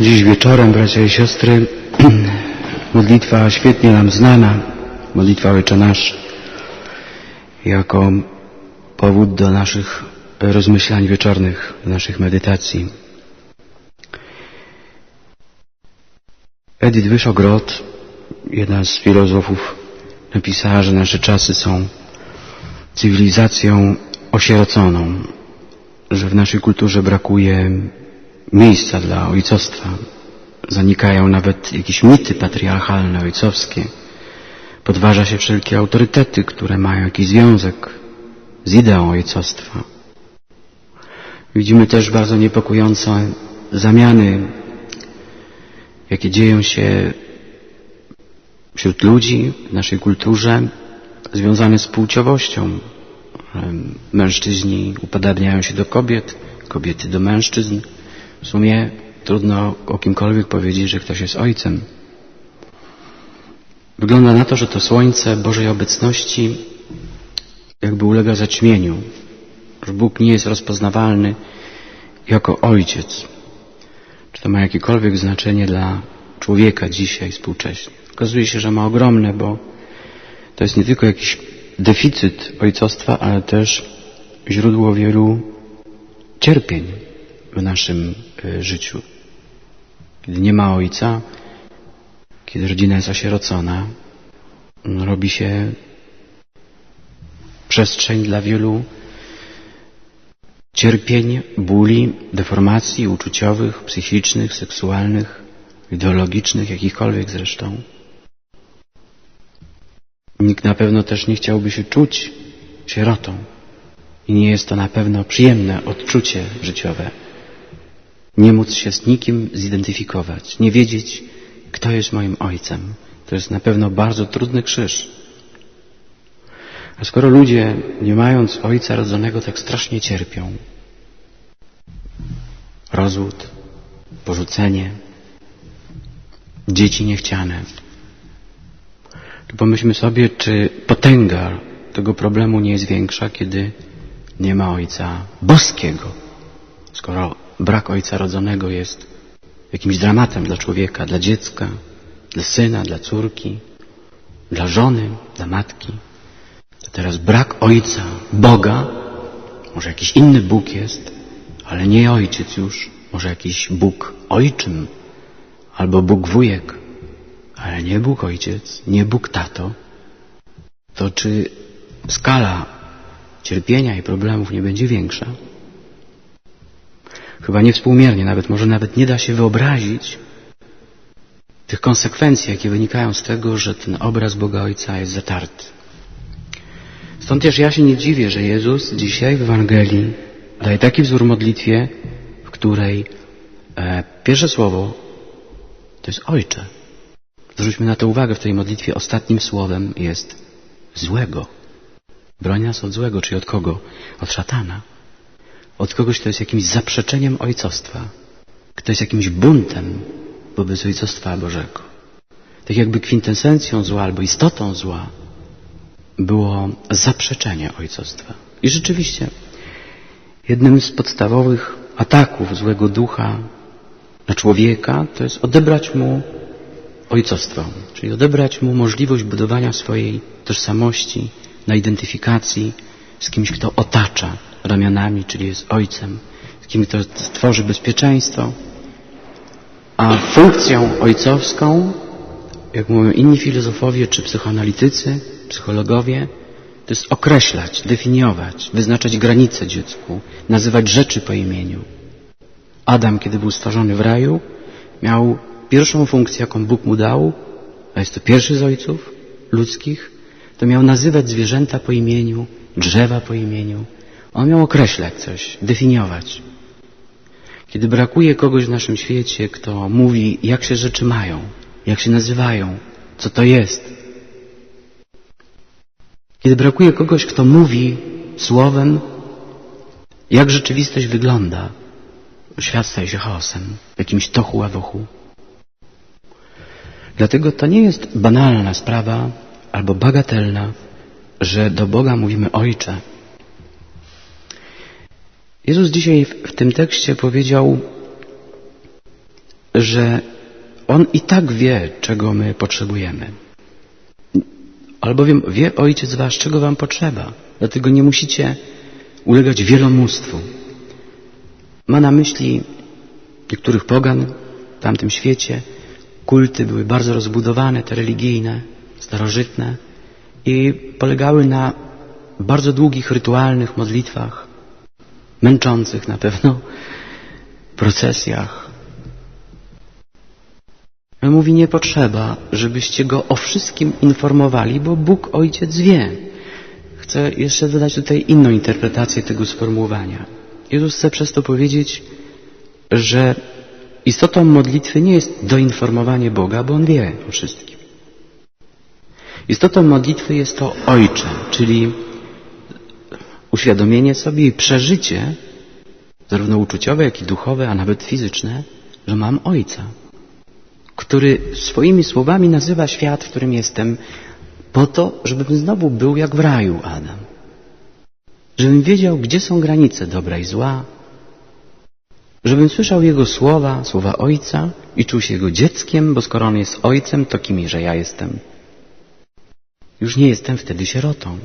Dziś wieczorem, bracia i siostry, modlitwa świetnie nam znana, modlitwa Ojcze Nasz, jako powód do naszych rozmyślań wieczornych, do naszych medytacji. Edith Wyszogrod, jedna z filozofów, napisała, że nasze czasy są cywilizacją osieroconą, że w naszej kulturze brakuje miejsca dla ojcostwa. Zanikają nawet jakieś mity patriarchalne, ojcowskie. Podważa się wszelkie autorytety, które mają jakiś związek z ideą ojcostwa. Widzimy też bardzo niepokojące zamiany, jakie dzieją się wśród ludzi, w naszej kulturze, związane z płciowością. Mężczyźni upadabniają się do kobiet, kobiety do mężczyzn. W sumie trudno o kimkolwiek powiedzieć, że ktoś jest ojcem. Wygląda na to, że to słońce Bożej obecności jakby ulega zaćmieniu, że Bóg nie jest rozpoznawalny jako ojciec. Czy to ma jakiekolwiek znaczenie dla człowieka dzisiaj współcześnie? Okazuje się, że ma ogromne, bo to jest nie tylko jakiś deficyt ojcostwa, ale też źródło wielu cierpień w naszym życiu. Kiedy nie ma ojca, kiedy rodzina jest osierocona, robi się przestrzeń dla wielu cierpień, bóli, deformacji uczuciowych, psychicznych, seksualnych, ideologicznych, jakichkolwiek zresztą. Nikt na pewno też nie chciałby się czuć sierotą. I nie jest to na pewno przyjemne odczucie życiowe. Nie móc się z nikim zidentyfikować, nie wiedzieć, kto jest moim ojcem. To jest na pewno bardzo trudny krzyż. A skoro ludzie, nie mając ojca rodzonego, tak strasznie cierpią, rozwód, porzucenie, dzieci niechciane, to pomyślmy sobie, czy potęga tego problemu nie jest większa, kiedy nie ma ojca boskiego. Skoro brak ojca rodzonego jest jakimś dramatem dla człowieka, dla dziecka, dla syna, dla córki, dla żony, dla matki, to teraz brak ojca, Boga, może jakiś inny Bóg jest, ale nie ojciec już, może jakiś Bóg ojczym, albo Bóg wujek, ale nie Bóg ojciec, nie Bóg tato, to czy skala cierpienia i problemów nie będzie większa? Chyba niewspółmiernie, nawet może nawet nie da się wyobrazić tych konsekwencji, jakie wynikają z tego, że ten obraz Boga Ojca jest zatarty. Stąd też ja się nie dziwię, że Jezus dzisiaj w Ewangelii daje taki wzór modlitwie, w której e, pierwsze słowo to jest Ojcze. Zwróćmy na to uwagę, w tej modlitwie ostatnim słowem jest złego. Broń nas od złego, czyli od kogo? Od szatana. Od kogoś, kto jest jakimś zaprzeczeniem ojcostwa. Kto jest jakimś buntem wobec ojcostwa Bożego. Tak jakby kwintesencją zła albo istotą zła było zaprzeczenie ojcostwa. I rzeczywiście jednym z podstawowych ataków złego ducha na człowieka to jest odebrać mu ojcostwo, czyli odebrać mu możliwość budowania swojej tożsamości, na identyfikacji z kimś, kto otacza ramionami, czyli jest ojcem, z kimś, kto stworzy bezpieczeństwo. A funkcją ojcowską, jak mówią inni filozofowie czy psychoanalitycy, psychologowie, to jest określać, definiować, wyznaczać granice dziecku, nazywać rzeczy po imieniu. Adam, kiedy był stworzony w raju, miał pierwszą funkcję, jaką Bóg mu dał, a jest to pierwszy z ojców ludzkich, to miał nazywać zwierzęta po imieniu, drzewa po imieniu. On miał określać coś, definiować. Kiedy brakuje kogoś w naszym świecie, kto mówi, jak się rzeczy mają, jak się nazywają, co to jest. Kiedy brakuje kogoś, kto mówi słowem, jak rzeczywistość wygląda, świat staje się chaosem, jakimś tochu awochu. Dlatego to nie jest banalna sprawa albo bagatelna, że do Boga mówimy Ojcze. Jezus dzisiaj w tym tekście powiedział, że On i tak wie, czego my potrzebujemy. Albowiem wie Ojciec Wasz, czego Wam potrzeba. Dlatego nie musicie ulegać wielomóstwu. Ma na myśli niektórych pogan w tamtym świecie. Kulty były bardzo rozbudowane, te religijne, starożytne i polegały na bardzo długich rytualnych modlitwach, męczących na pewno, procesjach. On mówi, nie potrzeba, żebyście go o wszystkim informowali, bo Bóg Ojciec wie. Chcę jeszcze dodać tutaj inną interpretację tego sformułowania. Jezus chce przez to powiedzieć, że istotą modlitwy nie jest doinformowanie Boga, bo On wie o wszystkim. Istotą modlitwy jest to Ojcze, czyli uświadomienie sobie i przeżycie, zarówno uczuciowe, jak i duchowe, a nawet fizyczne, że mam Ojca, który swoimi słowami nazywa świat, w którym jestem, po to, żebym znowu był jak w raju, Adam. Żebym wiedział, gdzie są granice dobra i zła, żebym słyszał Jego słowa, słowa Ojca i czuł się Jego dzieckiem, bo skoro On jest Ojcem, to kim że ja jestem? Już nie jestem wtedy sierotą.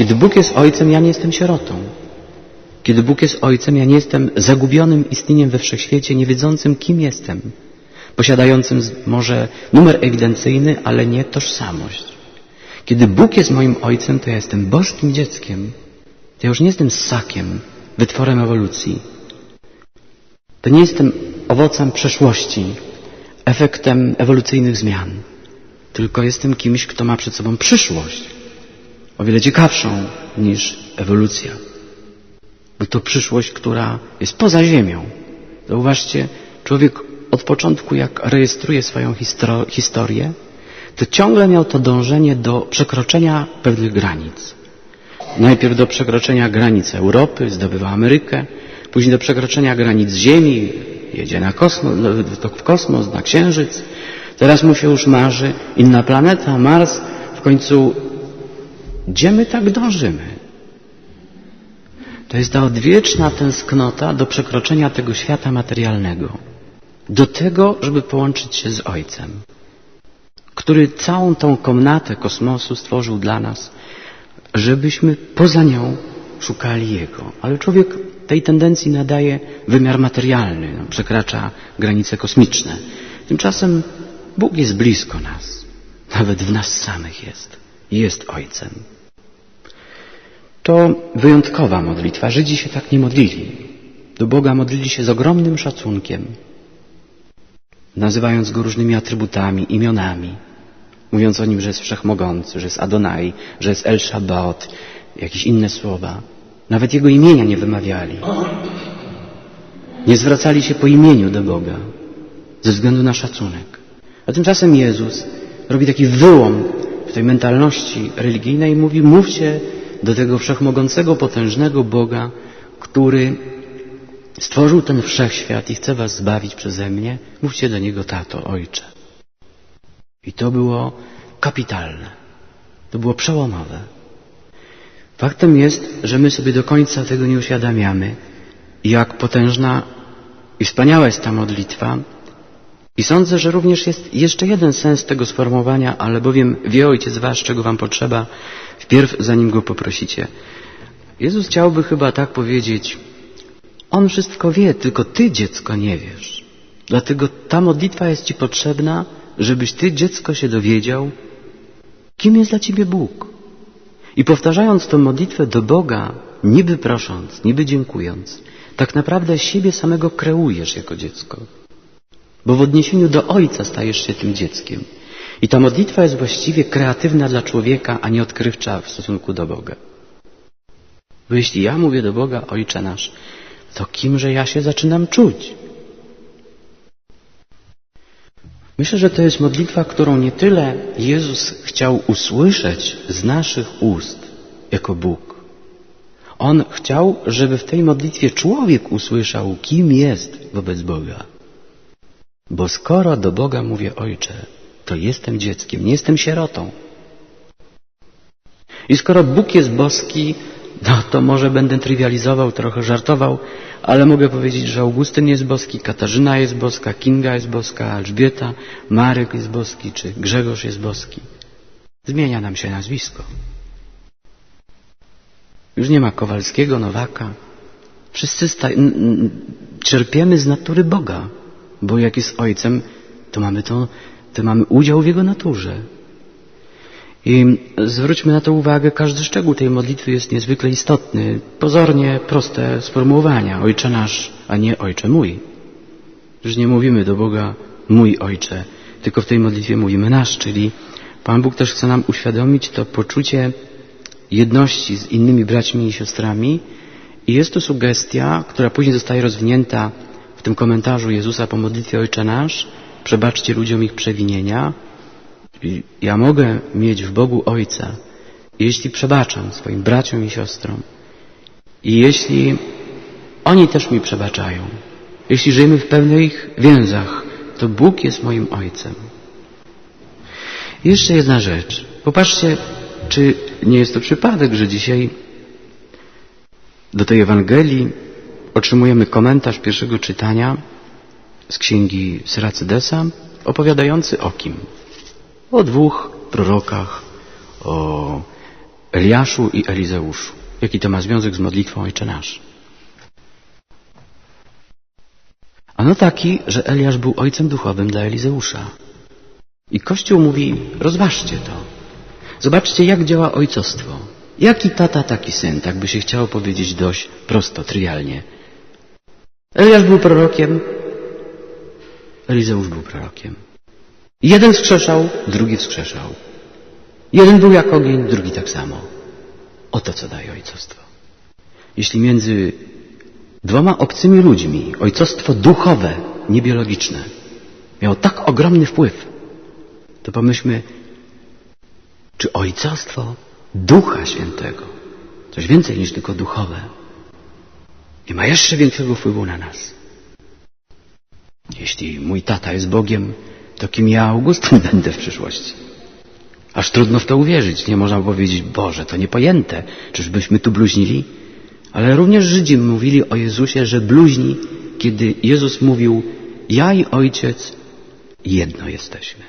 Kiedy Bóg jest Ojcem, ja nie jestem sierotą. Kiedy Bóg jest Ojcem, ja nie jestem zagubionym istnieniem we wszechświecie, nie wiedzącym, kim jestem, posiadającym może numer ewidencyjny, ale nie tożsamość. Kiedy Bóg jest moim Ojcem, to ja jestem bożkim dzieckiem. To ja już nie jestem ssakiem, wytworem ewolucji. To nie jestem owocem przeszłości, efektem ewolucyjnych zmian, tylko jestem kimś, kto ma przed sobą przyszłość, o wiele ciekawszą niż ewolucja. Bo to przyszłość, która jest poza Ziemią. Zauważcie, człowiek od początku, jak rejestruje swoją historię, to ciągle miał to dążenie do przekroczenia pewnych granic. Najpierw do przekroczenia granic Europy, zdobywa Amerykę, później do przekroczenia granic Ziemi, jedzie na kosmos, w kosmos, na Księżyc. Teraz mu się już marzy inna planeta, Mars. W końcu, gdzie my tak dążymy? To jest ta odwieczna tęsknota do przekroczenia tego świata materialnego. Do tego, żeby połączyć się z Ojcem, który całą tą komnatę kosmosu stworzył dla nas, żebyśmy poza nią szukali Jego. Ale człowiek tej tendencji nadaje wymiar materialny, no, przekracza granice kosmiczne. Tymczasem Bóg jest blisko nas, nawet w nas samych jest. Jest Ojcem. To wyjątkowa modlitwa. Żydzi się tak nie modlili. Do Boga modlili się z ogromnym szacunkiem, nazywając Go różnymi atrybutami, imionami, mówiąc o Nim, że jest wszechmogący, że jest Adonai, że jest El Shabbat, jakieś inne słowa. Nawet Jego imienia nie wymawiali. Nie zwracali się po imieniu do Boga ze względu na szacunek. A tymczasem Jezus robi taki wyłom w tej mentalności religijnej i mówi, mówcie do tego wszechmogącego, potężnego Boga, który stworzył ten wszechświat i chce was zbawić przeze mnie, mówcie do Niego tato, ojcze. I to było kapitalne. To było przełomowe. Faktem jest, że my sobie do końca tego nie uświadamiamy, jak potężna i wspaniała jest ta modlitwa. I sądzę, że również jest jeszcze jeden sens tego sformułowania, ale bowiem wie Ojciec Wasz, czego Wam potrzeba, wpierw zanim Go poprosicie. Jezus chciałby chyba tak powiedzieć, On wszystko wie, tylko Ty, dziecko, nie wiesz. Dlatego ta modlitwa jest Ci potrzebna, żebyś Ty, dziecko, się dowiedział, kim jest dla Ciebie Bóg. I powtarzając tę modlitwę do Boga, niby prosząc, niby dziękując, tak naprawdę siebie samego kreujesz jako dziecko. Bo w odniesieniu do Ojca stajesz się tym dzieckiem. I ta modlitwa jest właściwie kreatywna dla człowieka, a nie odkrywcza w stosunku do Boga. Bo jeśli ja mówię do Boga, Ojcze nasz, to kimże ja się zaczynam czuć? Myślę, że to jest modlitwa, którą nie tyle Jezus chciał usłyszeć z naszych ust jako Bóg. On chciał, żeby w tej modlitwie człowiek usłyszał, kim jest wobec Boga. Bo skoro do Boga mówię Ojcze, to jestem dzieckiem, nie jestem sierotą. I skoro Bóg jest boski, no to może będę trywializował, trochę żartował, ale mogę powiedzieć, że Augustyn jest boski, Katarzyna jest boska, Kinga jest boska, Elżbieta, Marek jest boski, czy Grzegorz jest boski. Zmienia nam się nazwisko. Już nie ma Kowalskiego, Nowaka. Wszyscy czerpiemy z natury Boga, bo jak jest Ojcem, to mamy, to, to mamy udział w Jego naturze. I zwróćmy na to uwagę, każdy szczegół tej modlitwy jest niezwykle istotny. Pozornie proste sformułowania. Ojcze nasz, a nie Ojcze mój. Już nie mówimy do Boga mój Ojcze, tylko w tej modlitwie mówimy nasz, czyli Pan Bóg też chce nam uświadomić to poczucie jedności z innymi braćmi i siostrami i jest to sugestia, która później zostaje rozwinięta w tym komentarzu Jezusa po modlitwie Ojcze Nasz, przebaczcie ludziom ich przewinienia. Ja mogę mieć w Bogu Ojca, jeśli przebaczam swoim braciom i siostrom i jeśli oni też mi przebaczają, jeśli żyjemy w pewnych więzach, to Bóg jest moim Ojcem. Jeszcze jedna rzecz. Popatrzcie, czy nie jest to przypadek, że dzisiaj do tej Ewangelii otrzymujemy komentarz pierwszego czytania z księgi Syracydesa opowiadający o kim? O dwóch prorokach, o Eliaszu i Elizeuszu. Jaki to ma związek z modlitwą Ojcze Nasz? Ano taki, że Eliasz był ojcem duchowym dla Elizeusza. I Kościół mówi, rozważcie to. Zobaczcie, jak działa ojcostwo. Jaki tata, taki syn, tak by się chciało powiedzieć dość prosto, tryjalnie. Eliasz był prorokiem, Elizeusz był prorokiem. Jeden wskrzeszał, drugi wskrzeszał. Jeden był jak ogień, drugi tak samo. Oto co daje ojcostwo. Jeśli między dwoma obcymi ludźmi ojcostwo duchowe, niebiologiczne miało tak ogromny wpływ, to pomyślmy, czy ojcostwo Ducha Świętego, coś więcej niż tylko duchowe, nie ma jeszcze większego wpływu na nas. Jeśli mój tata jest Bogiem, to kim ja Augustyn będę w przyszłości? Aż trudno w to uwierzyć. Nie można powiedzieć, Boże, to niepojęte. Czyżbyśmy tu bluźnili? Ale również Żydzi mówili o Jezusie, że bluźni, kiedy Jezus mówił, ja i Ojciec jedno jesteśmy.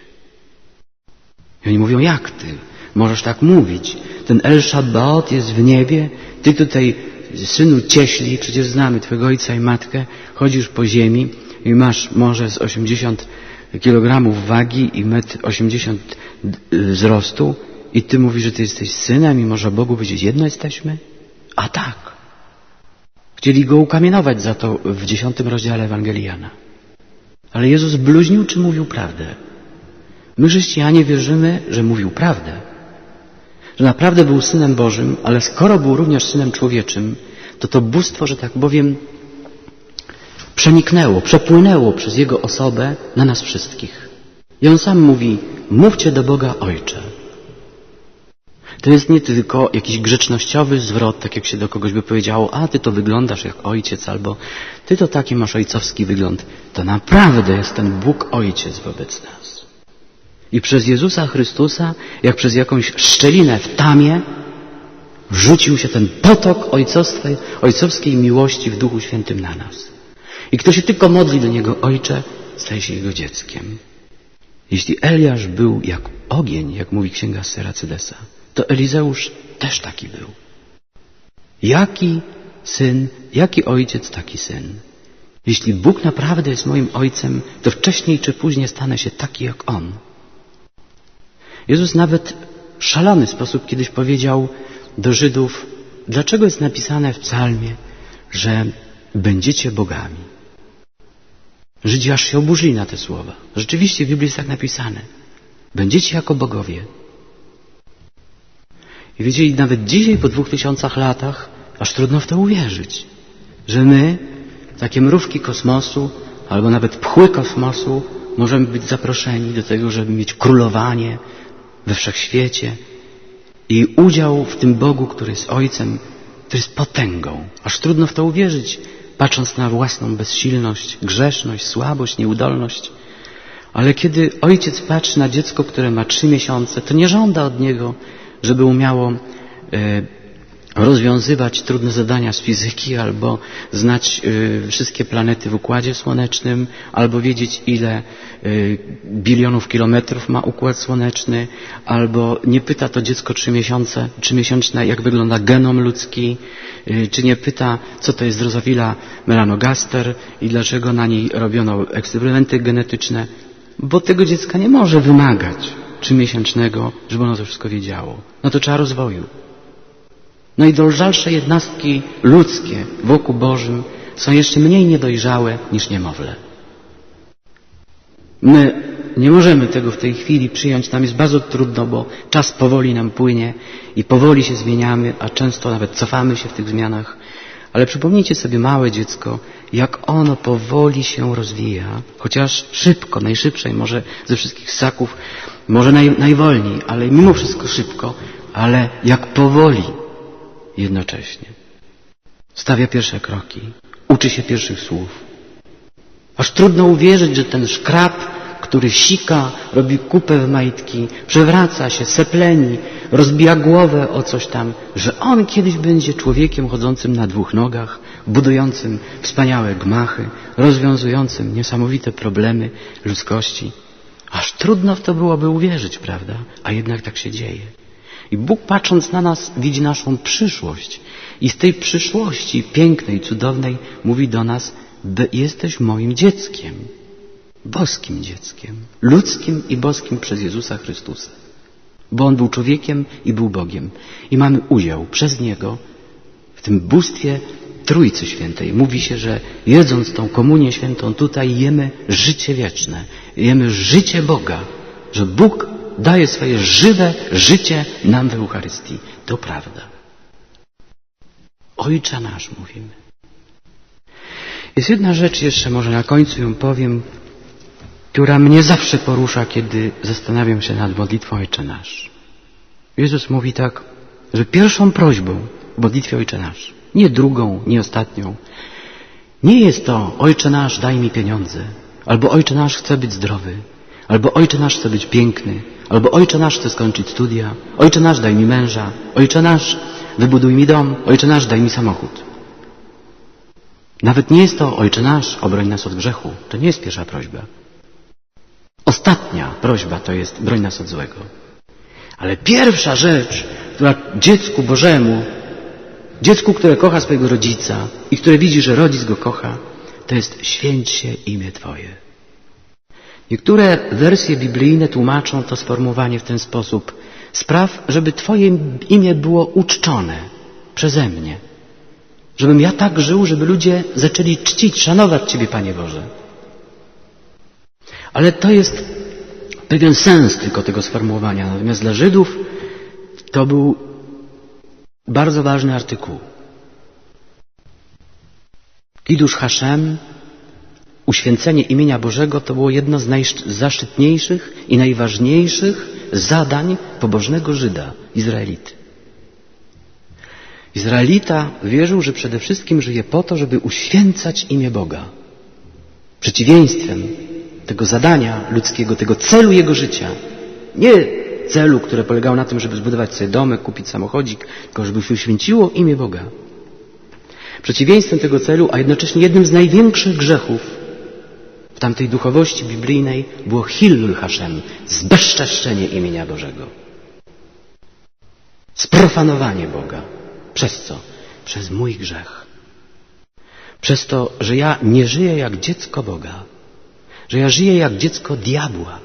I oni mówią, jak ty możesz tak mówić? Ten El Shabbat jest w niebie, ty tutaj, synu cieśli, przecież znamy twojego ojca i matkę, chodzisz po ziemi i masz może z 80 kilogramów wagi i metr 80 wzrostu i ty mówisz, że ty jesteś synem i może Bogu powiedzieć, jedno jesteśmy? A tak. Chcieli go ukamienować za to w dziesiątym rozdziale Ewangeliana. Ale Jezus bluźnił czy mówił prawdę? My chrześcijanie wierzymy, że mówił prawdę. Że naprawdę był Synem Bożym, ale skoro był również Synem Człowieczym, to to bóstwo, że tak powiem, przeniknęło, przepłynęło przez Jego osobę na nas wszystkich. I On sam mówi, mówcie do Boga Ojcze. To jest nie tylko jakiś grzecznościowy zwrot, tak jak się do kogoś by powiedziało, a ty to wyglądasz jak ojciec, albo ty to taki masz ojcowski wygląd. To naprawdę jest ten Bóg Ojciec wobec nas. I przez Jezusa Chrystusa, jak przez jakąś szczelinę w tamie, wrzucił się ten potok ojcowskiej miłości w Duchu Świętym na nas. I kto się tylko modli do Niego Ojcze, staje się Jego dzieckiem. Jeśli Eliasz był jak ogień, jak mówi księga Seracydesa, to Elizeusz też taki był. Jaki syn, jaki ojciec, taki syn. Jeśli Bóg naprawdę jest moim ojcem, to wcześniej czy później stanę się taki jak On. Jezus nawet w szalony sposób kiedyś powiedział do Żydów, dlaczego jest napisane w psalmie, że będziecie bogami. Żydzi aż się oburzyli na te słowa. Rzeczywiście w Biblii jest tak napisane. Będziecie jako bogowie. I wiecie, nawet dzisiaj po dwóch tysiącach latach aż trudno w to uwierzyć, że my, takie mrówki kosmosu, albo nawet pchły kosmosu, możemy być zaproszeni do tego, żeby mieć królowanie we wszechświecie i udział w tym Bogu, który jest Ojcem, który jest potęgą. Aż trudno w to uwierzyć, patrząc na własną bezsilność, grzeszność, słabość, nieudolność. Ale kiedy ojciec patrzy na dziecko, które ma trzy miesiące, to nie żąda od niego, żeby umiało e, rozwiązywać trudne zadania z fizyki, albo znać y, wszystkie planety w Układzie Słonecznym, albo wiedzieć ile y, bilionów kilometrów ma Układ Słoneczny, albo nie pyta to dziecko trzy miesiące, trzymiesięczne, jak wygląda genom ludzki, y, czy nie pyta, co to jest drozofila melanogaster i dlaczego na niej robiono eksperymenty genetyczne, bo tego dziecka nie może wymagać trzymiesięcznego, żeby ono to wszystko wiedziało. No to trzeba rozwoju. Najdolżalsze jednostki ludzkie w oku Bożym są jeszcze mniej niedojrzałe niż niemowlę. My nie możemy tego w tej chwili przyjąć, nam jest bardzo trudno, bo czas powoli nam płynie i powoli się zmieniamy, a często nawet cofamy się w tych zmianach. Ale przypomnijcie sobie małe dziecko, jak ono powoli się rozwija, chociaż szybko, najszybszej może ze wszystkich ssaków, może naj, najwolniej, ale mimo wszystko szybko, ale jak powoli jednocześnie. Stawia pierwsze kroki, uczy się pierwszych słów. Aż trudno uwierzyć, że ten szkrab, który sika, robi kupę w majtki, przewraca się, sepleni, rozbija głowę o coś tam, że on kiedyś będzie człowiekiem chodzącym na dwóch nogach, budującym wspaniałe gmachy, rozwiązującym niesamowite problemy ludzkości. Aż trudno w to byłoby uwierzyć, prawda? A jednak tak się dzieje. I Bóg patrząc na nas widzi naszą przyszłość. I z tej przyszłości pięknej, cudownej mówi do nas, jesteś moim dzieckiem. Boskim dzieckiem. Ludzkim i boskim przez Jezusa Chrystusa. Bo On był człowiekiem i był Bogiem. I mamy udział przez Niego w tym bóstwie Trójcy Świętej. Mówi się, że jedząc tą komunię świętą tutaj jemy życie wieczne. Jemy życie Boga. Że Bóg daje swoje żywe życie nam w Eucharystii. To prawda. Ojcze nasz mówimy. Jest jedna rzecz jeszcze, może na końcu ją powiem, która mnie zawsze porusza, kiedy zastanawiam się nad modlitwą Ojcze Nasz. Jezus mówi tak, że pierwszą prośbą w modlitwie Ojcze Nasz, nie drugą, nie ostatnią, nie jest to Ojcze Nasz, daj mi pieniądze, albo Ojcze Nasz, chcę być zdrowy, albo Ojcze Nasz, chcę być piękny, albo Ojcze Nasz, chcę skończyć studia, Ojcze Nasz, daj mi męża, Ojcze Nasz, wybuduj mi dom, Ojcze Nasz, daj mi samochód. Nawet nie jest to Ojcze Nasz, obroń nas od grzechu. To nie jest pierwsza prośba. Ostatnia prośba to jest broń nas od złego. Ale pierwsza rzecz, która dziecku Bożemu, dziecku, które kocha swojego rodzica i które widzi, że rodzic go kocha, to jest święć się imię Twoje. Niektóre wersje biblijne tłumaczą to sformułowanie w ten sposób. Spraw, żeby Twoje imię było uczczone przeze mnie. Żebym ja tak żył, żeby ludzie zaczęli czcić, szanować Ciebie, Panie Boże. Ale to jest pewien sens tylko tego sformułowania. Natomiast dla Żydów to był bardzo ważny artykuł. Kidusz Hashem, uświęcenie imienia Bożego, to było jedno z najzaszczytniejszych i najważniejszych zadań pobożnego Żyda, Izraelity. Izraelita wierzył, że przede wszystkim żyje po to, żeby uświęcać imię Boga. Przeciwieństwem tego zadania ludzkiego, tego celu jego życia. Nie celu, które polegało na tym, żeby zbudować sobie domek, kupić samochodzik, tylko żeby się uświęciło imię Boga. Przeciwieństwem tego celu, a jednocześnie jednym z największych grzechów tamtej duchowości biblijnej było Hillul Hashem, zbezczeszczenie imienia Bożego. Sprofanowanie Boga. Przez co? Przez mój grzech. Przez to, że ja nie żyję jak dziecko Boga, że ja żyję jak dziecko diabła.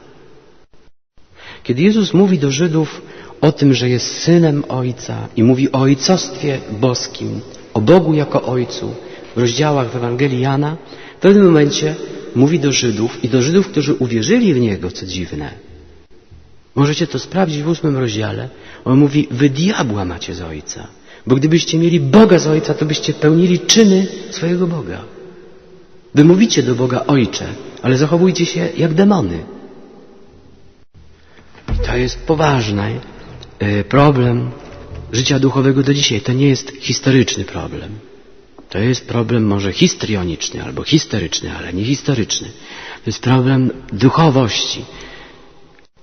Kiedy Jezus mówi do Żydów o tym, że jest synem Ojca i mówi o ojcostwie boskim, o Bogu jako Ojcu w rozdziałach w Ewangelii Jana, w pewnym momencie mówi do Żydów i do Żydów, którzy uwierzyli w Niego, co dziwne. Możecie to sprawdzić w ósmym rozdziale. On mówi, wy diabła macie z Ojca. Bo gdybyście mieli Boga z Ojca, to byście pełnili czyny swojego Boga. Wy mówicie do Boga Ojcze, ale zachowujcie się jak demony. I to jest poważny e, problem życia duchowego do dzisiaj. To nie jest historyczny problem. To jest problem może histrioniczny albo historyczny, ale nie historyczny. To jest problem duchowości,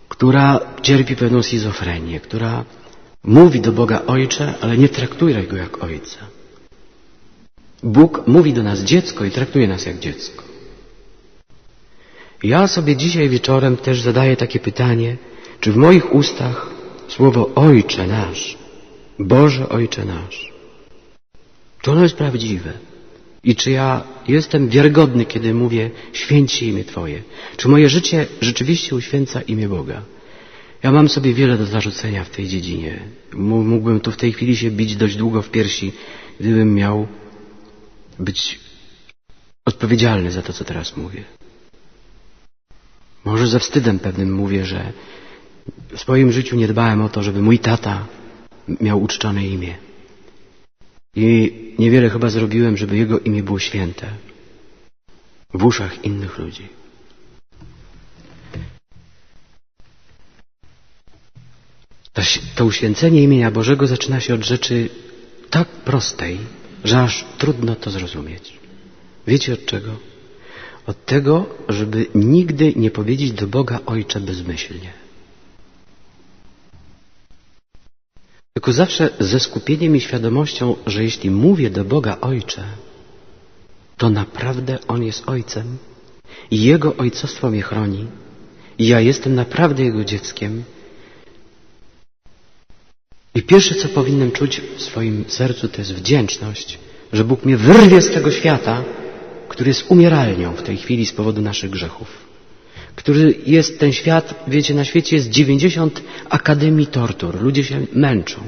która cierpi pewną schizofrenię, która mówi do Boga Ojcze, ale nie traktuje Go jak Ojca. Bóg mówi do nas dziecko i traktuje nas jak dziecko. Ja sobie dzisiaj wieczorem też zadaję takie pytanie, czy w moich ustach słowo Ojcze nasz, Boże Ojcze nasz, czy ono jest prawdziwe? I czy ja jestem wiarygodny, kiedy mówię święć imię Twoje? Czy moje życie rzeczywiście uświęca imię Boga? Ja mam sobie wiele do zarzucenia w tej dziedzinie. Mógłbym tu w tej chwili się bić dość długo w piersi, gdybym miał być odpowiedzialny za to, co teraz mówię. Może ze wstydem pewnym mówię, że w swoim życiu nie dbałem o to, żeby mój tata miał uczczone imię. I niewiele chyba zrobiłem, żeby jego imię było święte w uszach innych ludzi. To uświęcenie imienia Bożego zaczyna się od rzeczy tak prostej, że aż trudno to zrozumieć. Wiecie od czego? Od tego, żeby nigdy nie powiedzieć do Boga Ojcze bezmyślnie. Tylko zawsze ze skupieniem i świadomością, że jeśli mówię do Boga Ojcze, to naprawdę On jest Ojcem i Jego ojcostwo mnie chroni i ja jestem naprawdę Jego dzieckiem. I pierwsze, co powinienem czuć w swoim sercu, to jest wdzięczność, że Bóg mnie wyrwie z tego świata, który jest umieralnią w tej chwili z powodu naszych grzechów. Który jest ten świat, wiecie, na świecie jest 90 akademii tortur. Ludzie się męczą.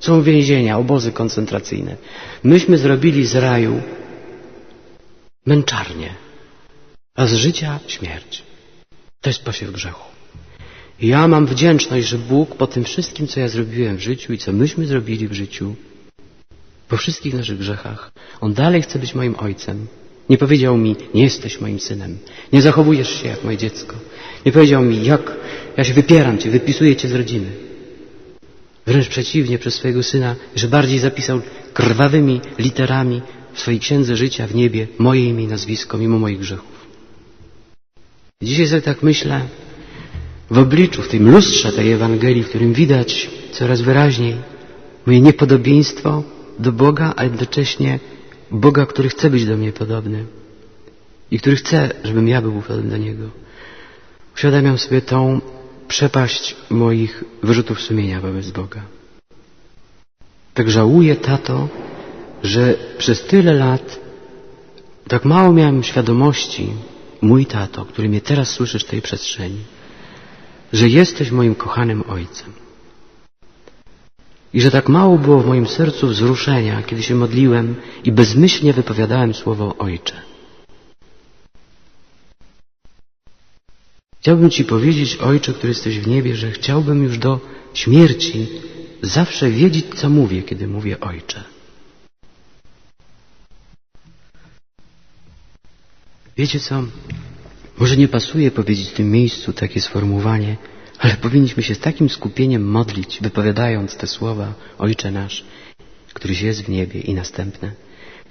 Są więzienia, obozy koncentracyjne. Myśmy zrobili z raju męczarnię, a z życia śmierć. To jest posiew grzechu. Ja mam wdzięczność, że Bóg po tym wszystkim, co ja zrobiłem w życiu i co myśmy zrobili w życiu, po wszystkich naszych grzechach, On dalej chce być moim ojcem. Nie powiedział mi, nie jesteś moim synem, nie zachowujesz się jak moje dziecko. Nie powiedział mi, jak ja się wypieram cię, wypisuję cię z rodziny. Wręcz przeciwnie, przez swojego syna, że bardziej zapisał krwawymi literami w swojej księdze życia w niebie moje imię i nazwisko, mimo moich grzechów. Dzisiaj sobie tak myślę, w obliczu, w tym lustrze tej Ewangelii, w którym widać coraz wyraźniej moje niepodobieństwo do Boga, a jednocześnie Boga, który chce być do mnie podobny i który chce, żebym ja był podobny do Niego. Uświadamiam sobie tą przepaść moich wyrzutów sumienia wobec Boga. Tak żałuję, tato, że przez tyle lat tak mało miałem świadomości, mój tato, który mnie teraz słyszysz w tej przestrzeni, że jesteś moim kochanym ojcem. I że tak mało było w moim sercu wzruszenia, kiedy się modliłem i bezmyślnie wypowiadałem słowo Ojcze. Chciałbym Ci powiedzieć, Ojcze, który jesteś w niebie, że chciałbym już do śmierci zawsze wiedzieć, co mówię, kiedy mówię Ojcze. Wiecie co? Może nie pasuje powiedzieć w tym miejscu takie sformułowanie, ale powinniśmy się z takim skupieniem modlić, wypowiadając te słowa Ojcze nasz, któryś jest w niebie i następne,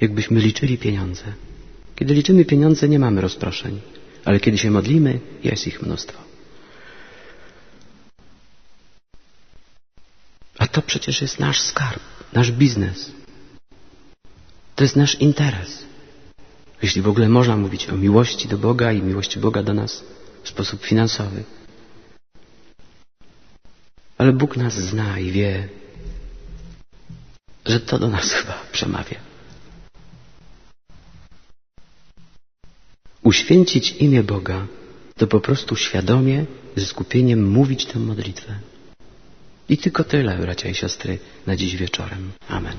jakbyśmy liczyli pieniądze. Kiedy liczymy pieniądze, nie mamy rozproszeń, ale kiedy się modlimy, jest ich mnóstwo. A to przecież jest nasz skarb, nasz biznes. To jest nasz interes. Jeśli w ogóle można mówić o miłości do Boga i miłości Boga do nas w sposób finansowy. Ale Bóg nas zna i wie, że to do nas chyba przemawia. Uświęcić imię Boga to po prostu świadomie, ze skupieniem mówić tę modlitwę. I tylko tyle, bracia i siostry, na dziś wieczorem. Amen.